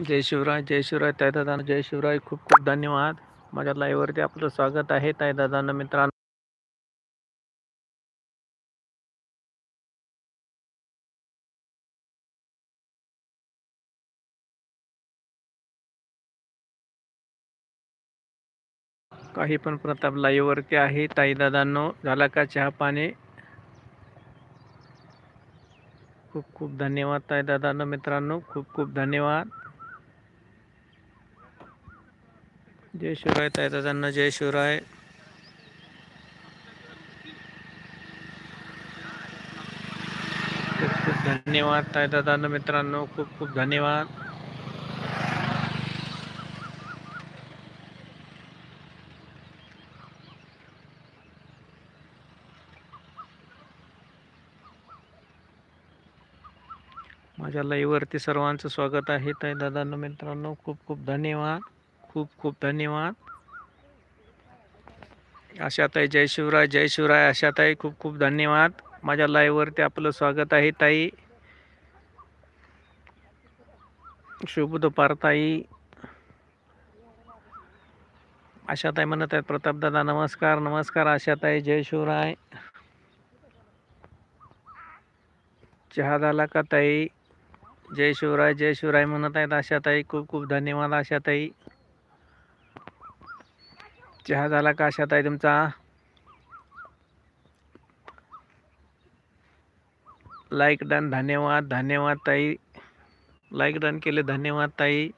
जय शिवराय जय शिवराय ताई दादा जय शिवराय. खूप खूप धन्यवाद. माझ्या लाईव्हवरती आपलं स्वागत आहे. ताई मित्रांनो. काही पण प्रताप लाईव्हवरती आहे. ताई दादांनो झाला का चहा पाणी? खूप खूप धन्यवाद ताईदादांनो मित्रांनो. खूप खूप धन्यवाद. जय शिवराय ताई दादांना जय शिवराय खूप खूप धन्यवाद ताई दादांना मित्रांनो खूप खूप धन्यवाद. माझ्या लाईव्हवरती सर्वांचं स्वागत आहे ताई दादांना मित्रांनो खूप खूप धन्यवाद. खूप खूप धन्यवाद. आशाताई जय शिवराय जय शिवराय आशाताई खूप खूप धन्यवाद. माझ्या लाईव्हवरती आपलं स्वागत आहे ताई. शुभ दुपार ताई. आशाताई म्हणत आहेत प्रतापदादा नमस्कार नमस्कार आशाताई जय शिवराय. चहा झाला का ताई? जय शिवराय जय शिवराय म्हणत आहेत आशाताई खूप खूप धन्यवाद आशाताई. चहा झाला का आशाताई तुमचा? लाईक डन धन्यवाद धन्यवाद ताई. लाईक डन केले धन्यवाद ताई.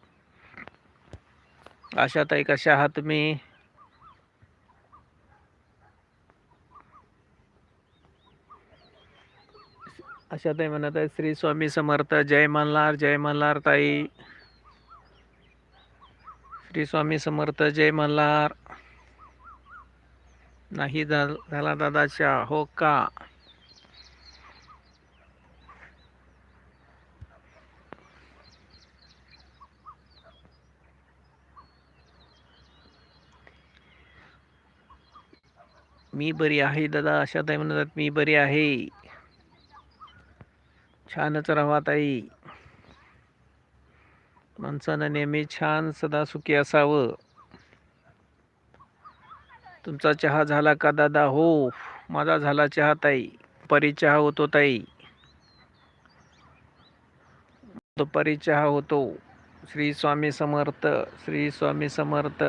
आशाताई कशा आहात तुम्ही? आशाताई म्हणत आहे श्री स्वामी समर्थ जय मल्हार जय मल्हार ताई. श्री स्वामी समर्थ जय मल्हार. नाही झाला दादाच्या. हो का? मी बरी आहे दादा. अशा ताई म्हणतात मी बरी आहे. छानच राहा ताई. माणसानं नेहमी छान सदा सुखी असावं. तुमचा चहा झाला का दादा? हो माझा झाला चहा ताई. परिचहा चहा होतो ताई. दुपारी चहा होतो. श्री स्वामी समर्थ श्री स्वामी समर्थ.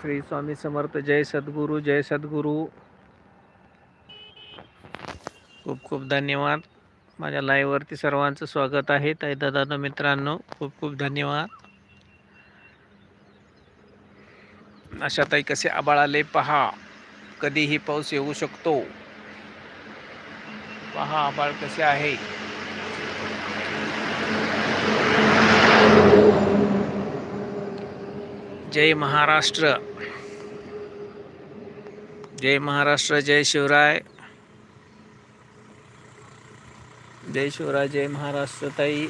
श्री स्वामी समर्थ जय सद्गुरू जय सद्गुरू. खूप खूप धन्यवाद. माझ्या लाईव्हवरती सर्वांचं स्वागत आहे. ताई दादा मित्रांनो खूप खूप धन्यवाद. अशा ताई कसे आबाळ आले पहा. कधीही पाऊस येऊ शकतो. पहा आबाळ कसे आहे. जय महाराष्ट्र. जय महाराष्ट्र जय शिवराय. जय शिवराय जय महाराष्ट्र ताई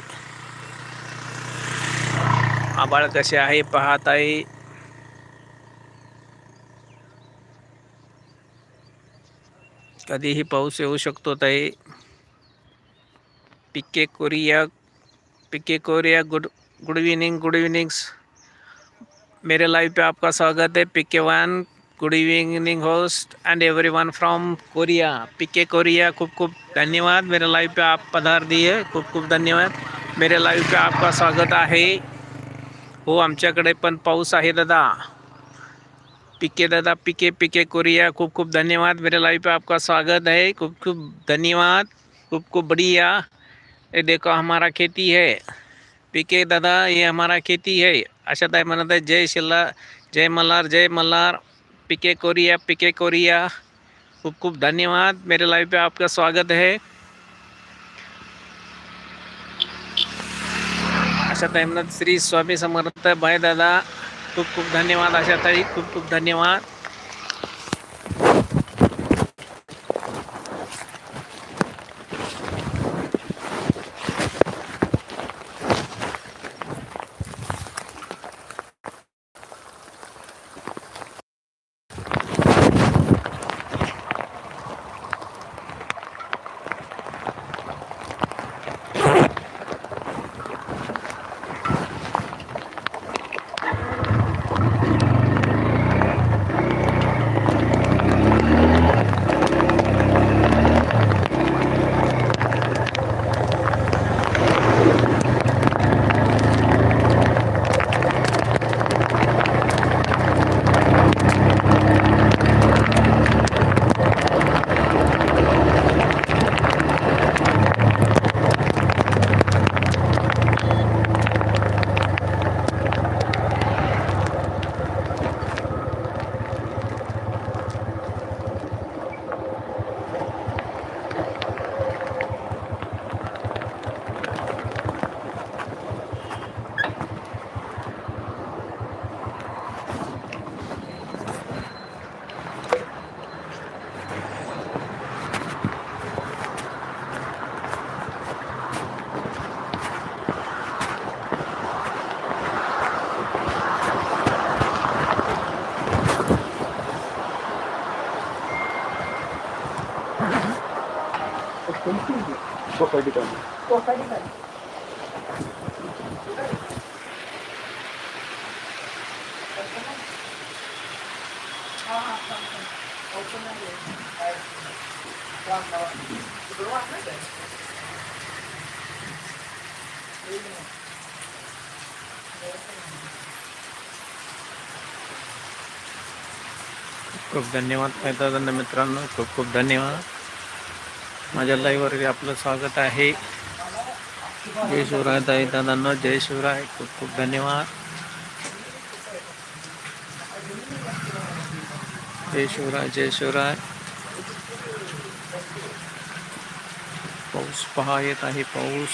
आबाळ कसे आहे, पाहत आहे. कधीही पाऊस येऊ शकतो ताई. PK Korea PK Korea, good good evening good evenings मेरे लाइव पे आपका स्वागत है PK one good evening host and everyone from Korea PK Korea खूब खूब धन्यवाद। मेरे लाइव पे आप पधार दिए। खूप खूप धन्यवाद। मेरे लाइव पे आपका स्वागत आहे। हो, आमच्याकडे पण आहे, दादा. पिके दादा पिके पिके कोरिया खूप खूप धन्यवाद। मेरे लाइव पे आपका स्वागत है खूब खूब धन्यवाद। खूब खूब बढ़िया। ये देखो, हमारा खेती है। पिके दादा, ये हमारा खेती है। आशा ताई म्हणत आहे जय शिल्ला जय मल्हार जय मल्हार। पिके कोरिया पिके कोरिया। खूब खूब धन्यवाद। मेरे लाइव पे आपका स्वागत है। अशात अहमद, श्री स्वामी समर्थ, भाई दादा, खूब खूब धन्यवाद आशा ताई खूब खूब धन्यवाद। कोकडी कमी कोकणी कधी खूप धन्यवाद. दादांना मित्रांनो खूप खूप धन्यवाद. माझ्या लाईव्हवर आपलं स्वागत आहे. जय शिवराय ताई दादांना जय शिवराय. खूप खूप धन्यवाद. जय शिवराय जय शिवराय. पाऊस पहा येत आहे पाऊस.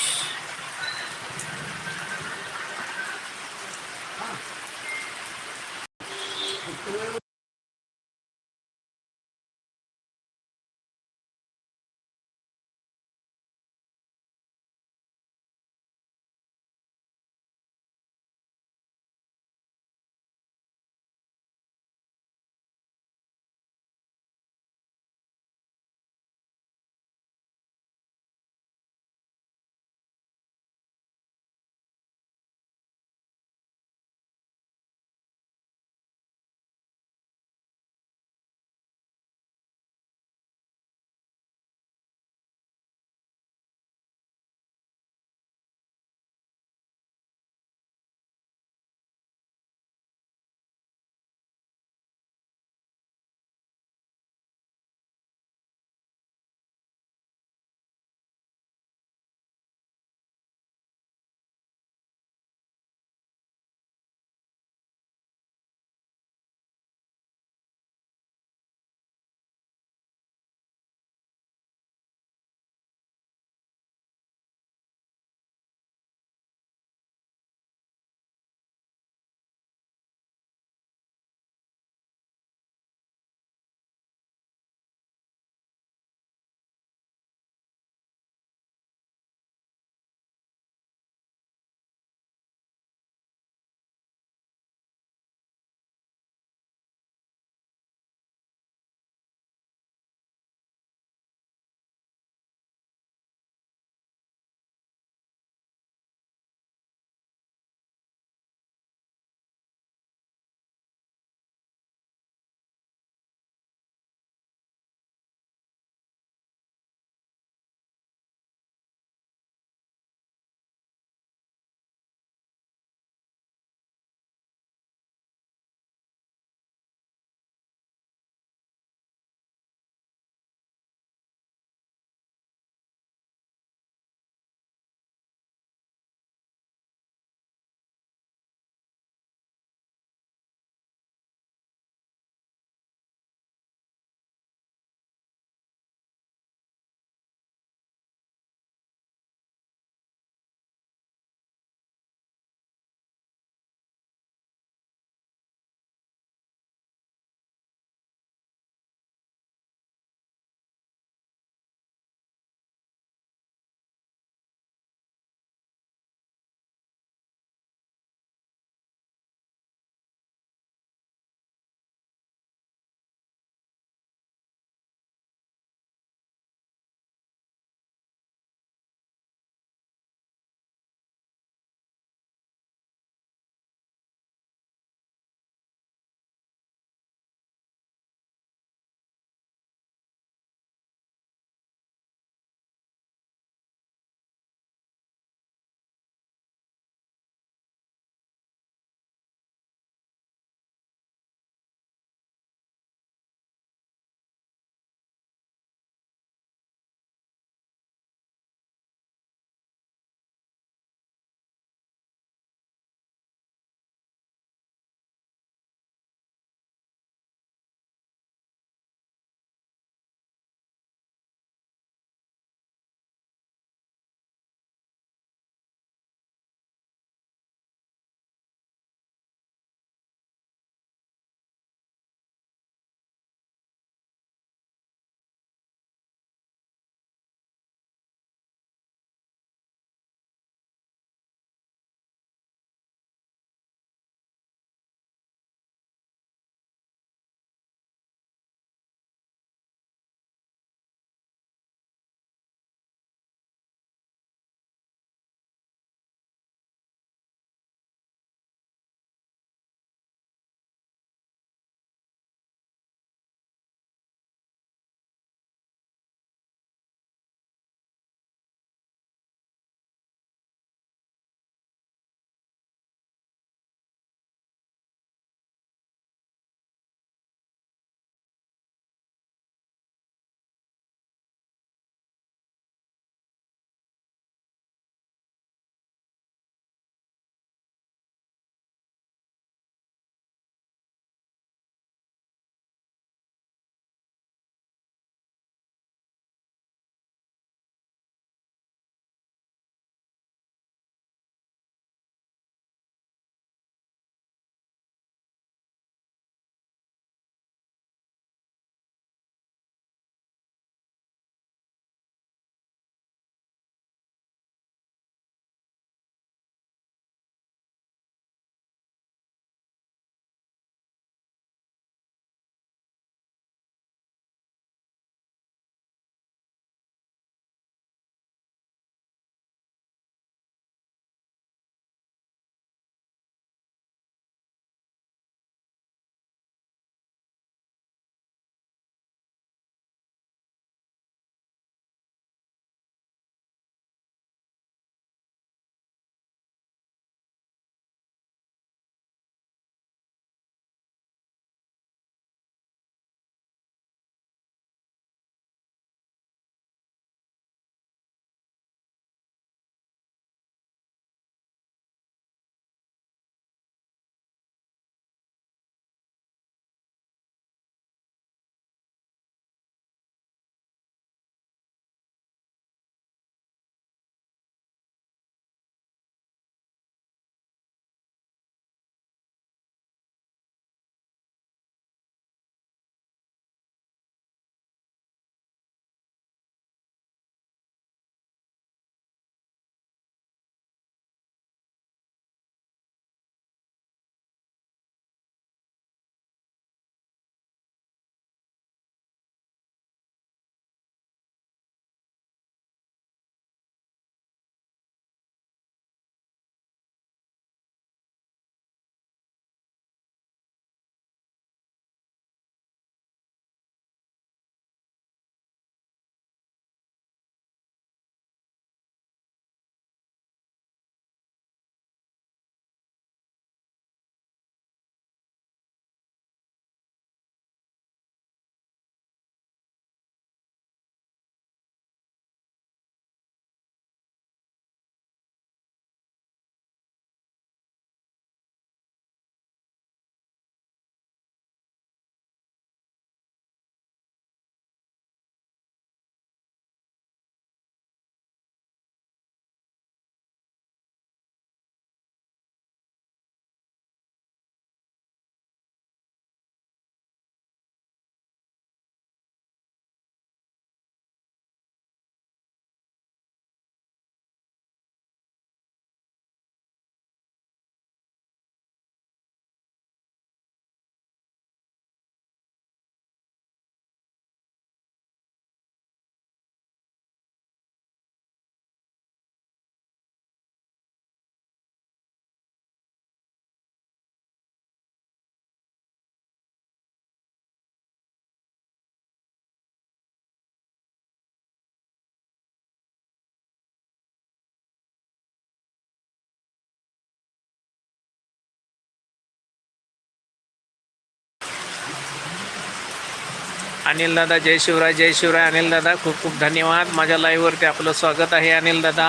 अनिल दादा जय शिवराय जय शिवराय. अनिल दादा खूप खूप धन्यवाद. माझ्या लाईव्हवरती आपलं स्वागत आहे अनिल दादा.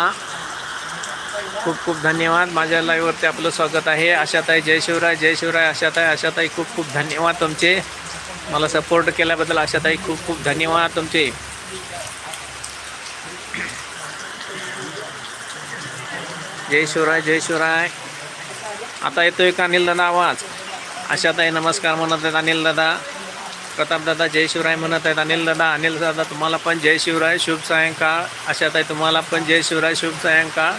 खूप खूप धन्यवाद. माझ्या लाईव्हवरती आपलं स्वागत आहे. आशाताई जय शिवराय जय शिवराय. आशाताई आशाताई खूप खूप धन्यवाद तुमचे. मला सपोर्ट केल्याबद्दल आशाताई खूप खूप धन्यवाद तुमचे. जय शिवराय जय शिवराय. आता येतोय का अनिल दादा आवाज? आशाताई नमस्कार म्हणत आहेत अनिल दादा. प्रतापदादा जय शिवराय म्हणत आहेत. अनिल दादा अनिल दादा तुम्हाला पण जय शिवराय. शुभ सायंकाळ. आशाताई तुम्हाला पण जय शिवराय. शुभ सायंकाळ.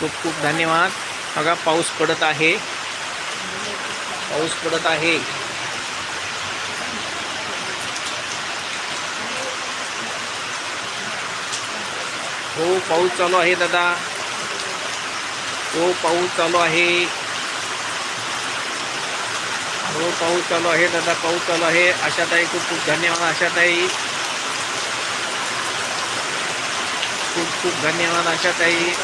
खूप खूप धन्यवाद. बघा पाऊस पडत आहे. पाऊस पडत आहे. हो पाऊस चालू आहे दादा. हो पाऊस चालू आहे. हो पाऊस चालू आहे दादा पाऊस चालू आहे. आशाताई खूप खूप धन्यवाद आशाताई. खूप खूप धन्यवाद आशाताई.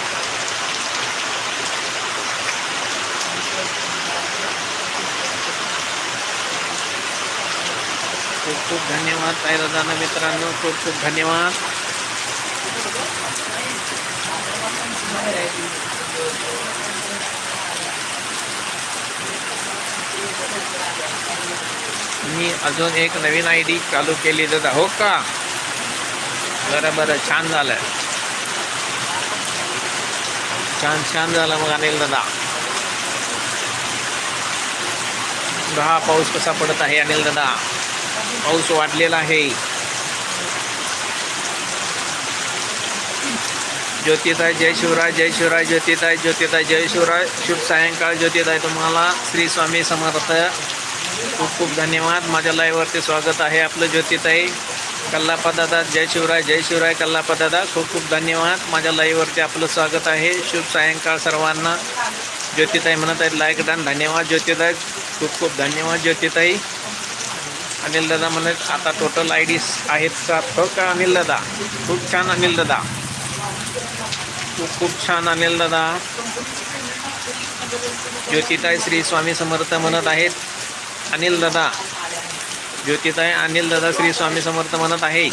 खूप खूप धन्यवाद ताई दादा मित्रांनो. खूप खूप धन्यवाद. मी अजून एक नवीन आय डी चालू केली दादा हो का? बरं बरं छान झालं छान छान झालं मग अनिल दादा. हा पाऊस कसा पडत आहे अनिल दादा? पाऊस वाढलेला आहे. ज्योतिताई जय शिवराय जय शिवराय ज्योतिताई ज्योतिताई जय शिवराय. शुभ सायंकाळ ज्योतिताई तुम्हाला श्री स्वामी समर्थ. खूप खूप धन्यवाद. माझ्या लाईव्हवरती स्वागत आहे आपलं ज्योतिताई कल्लापदादा जय शिवराय जय शिवराय कल्लापदादा खूप खूप धन्यवाद. माझ्या लाईव्हवरती आपलं स्वागत आहे. शुभ सायंकाळ सर्वांना. ज्योतिताई म्हणत आहेत लाईक डन. धन्यवाद ज्योतिताई खूप खूप धन्यवाद ज्योतिताई अनिल दादा म्हणत आता टोटल आय डीस आहेत सात हो का अनिल दादा? खूप छान अनिल दादा. खूप खूप छान अनिल दादा. ज्योतिताई श्री स्वामी समर्थ म्हणत आहेत. अनिल दादा. ज्योतिताई अनिल दादा श्री स्वामी समर्थ म्हणत आहे.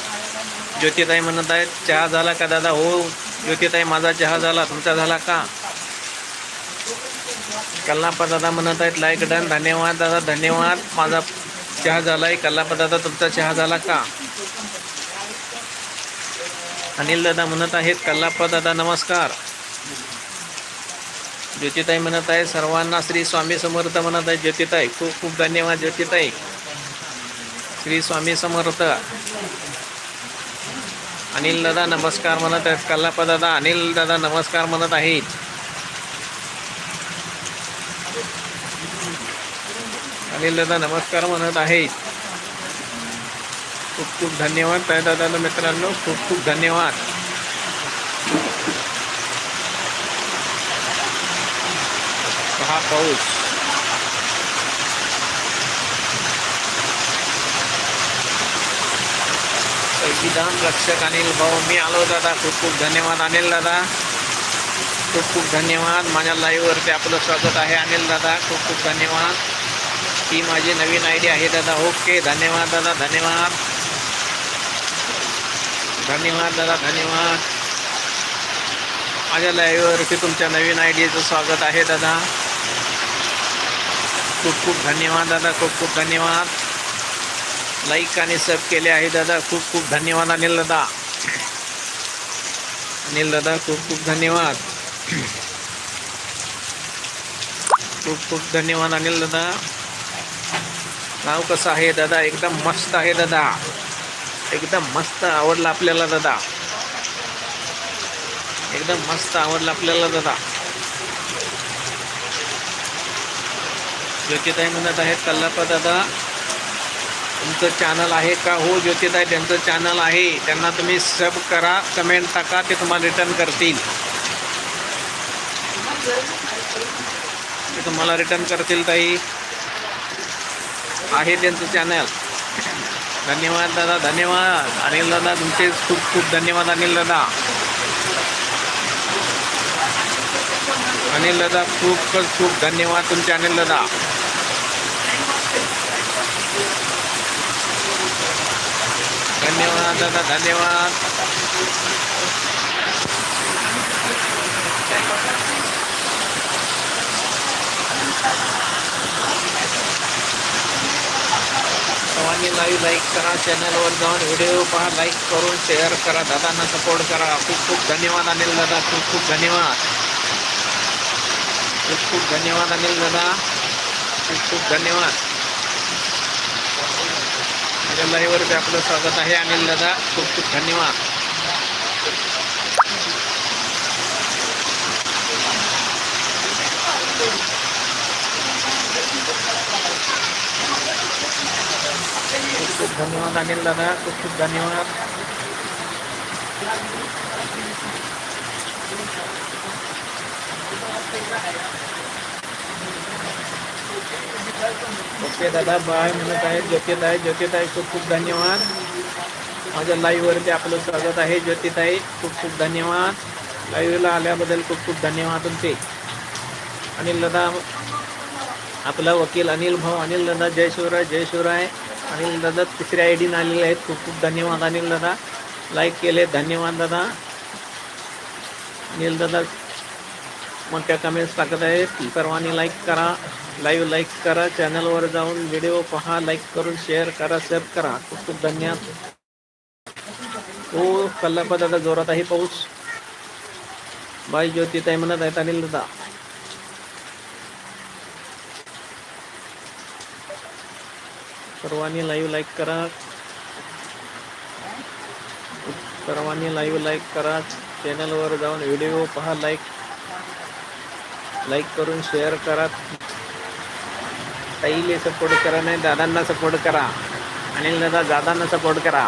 ज्योतिताई म्हणत आहेत चहा झाला का दादा? हो ज्योतिताई माझा चहा झाला. तुमचा झाला का? कल्लापा दादा म्हणत आहेत लाईक डन धन्यवाद दादा धन्यवाद. माझा चहा झाला आहे कल्लापा दादा तुमचा चहा झाला का? अनिल दादा म्हणत आहेत कल्लाप्पा दादा नमस्कार. ज्योतिताई म्हणत आहे सर्वांना श्री स्वामी समर्थ म्हणत आहे ज्योतिताई खूप खूप धन्यवाद ज्योतिताई. श्री स्वामी समर्थ. अनिल दादा नमस्कार म्हणत आहेत कल्लाप्पा दादा अनिल दादा नमस्कार म्हणत आहेत. अनिल दादा नमस्कार म्हणत आहेत. खूप खूप धन्यवाद ताई दादा मित्रांनो. खूप खूप धन्यवाद. हा पाऊस. संविधान रक्षक अनिल भाऊ मी आलो दादा. खूप खूप धन्यवाद अनिल दादा. खूप खूप धन्यवाद. माझ्या लाईव्हवरती आपलं स्वागत आहे अनिल दादा. खूप खूप धन्यवाद. ही माझी नवीन आय डी आहे दादा. ओके धन्यवाद दादा धन्यवाद. धन्यवाद दादा धन्यवाद. माझ्या लाईव्हवरती तुमच्या नवीन आय डीचं स्वागत आहे दादा. खूप खूप धन्यवाद दादा खूप खूप धन्यवाद. लाईक आणि सब केले आहे दादा खूप खूप धन्यवाद अनिल दादा. अनिल दादा खूप खूप धन्यवाद. खूप खूप धन्यवाद अनिल दादा. नाव कसं आहे दादा? एकदम मस्त आहे दादा. एकदम मस्त आवडला आपल्याला दादा. एकदम मस्त आवडला आपल्याला दादा. ज्योतिताई म्हणत आहेत कल्लापा दादा तुमचं चॅनल आहे का? हो ज्योतिताई त्यांचं चॅनल आहे. त्यांना तुम्ही सब करा कमेंट टाका ते तुम्हाला रिटर्न करतील. ते तुम्हाला रिटर्न करतील ताई. आहे त्यांचं चॅनल धन्यवाद दादा धन्यवाद. अनिल दादा तुमचे खूप खूप धन्यवाद अनिल दादा. अनिल दादा खूपच खूप धन्यवाद तुमचे अनिल दादा. धन्यवाद दादा धन्यवाद. सर्वांनी लाईव्ह लाईक करा चॅनलवर जाऊन व्हिडिओ पहा लाईक करून शेअर करा दादांना सपोर्ट करा. खूप खूप धन्यवाद अनिल दादा खूप खूप धन्यवाद. खूप खूप धन्यवाद अनिल दादा. खूप खूप धन्यवाद. माझ्या लाईव्हवरती आपलं स्वागत आहे अनिल दादा. खूप खूप धन्यवाद. धन्यवाद अनिल दादा खूप खूप धन्यवाद. ओके दादा बाय म्हणत आहे ज्योतिताई ज्योतिताई खूप खूप धन्यवाद. माझ्या लाईव्हवरती आपलं स्वागत आहे ज्योतिताई खूप खूप धन्यवाद. लाईव्हला आल्याबद्दल खूप खूप धन्यवाद तुमचे. अनिल दादा आपला वकील अनिल भाऊ अनिल दादा जय शिवराय जय शिवराय. अनिल दादा तिसऱ्या आय डीनं आलेले आहेत. खूप खूप धन्यवाद अनिल दादा. लाईक केले. धन्यवाद दादा. अनिल दादा मोठ्या कमेंट्स टाकत आहेत. सर्वांनी लाईक करा. लाईव्ह लाईक करा. चॅनलवर जाऊन व्हिडिओ पहा. लाईक करून शेअर करा. सब करा. खूप खूप धन्यवाद. हो कल्लापा दादा जोरात आहे पाऊस. बाई ज्योतिताई म्हणत आहेत अनिल दादा. सर्वांनी लाईव्ह लाईक करा. सर्वांनी लाईव्ह लाईक करा. चॅनलवर जाऊन व्हिडिओ पहा लाईक लाईक करून शेअर करा. ताईले सपोर्ट करा नाही दादांना सपोर्ट करा. अनिल दादा दादांना सपोर्ट करा.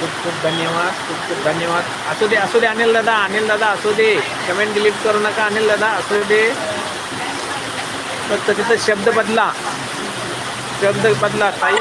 खूप खूप धन्यवाद खूप खूप धन्यवाद. असू दे असू दे अनिल दादा अनिल दादा असू दे. कमेंट डिलीट करू नका अनिल दादा असू दे. फक्त तिथं शब्द बदला. शब्द बदला ताई.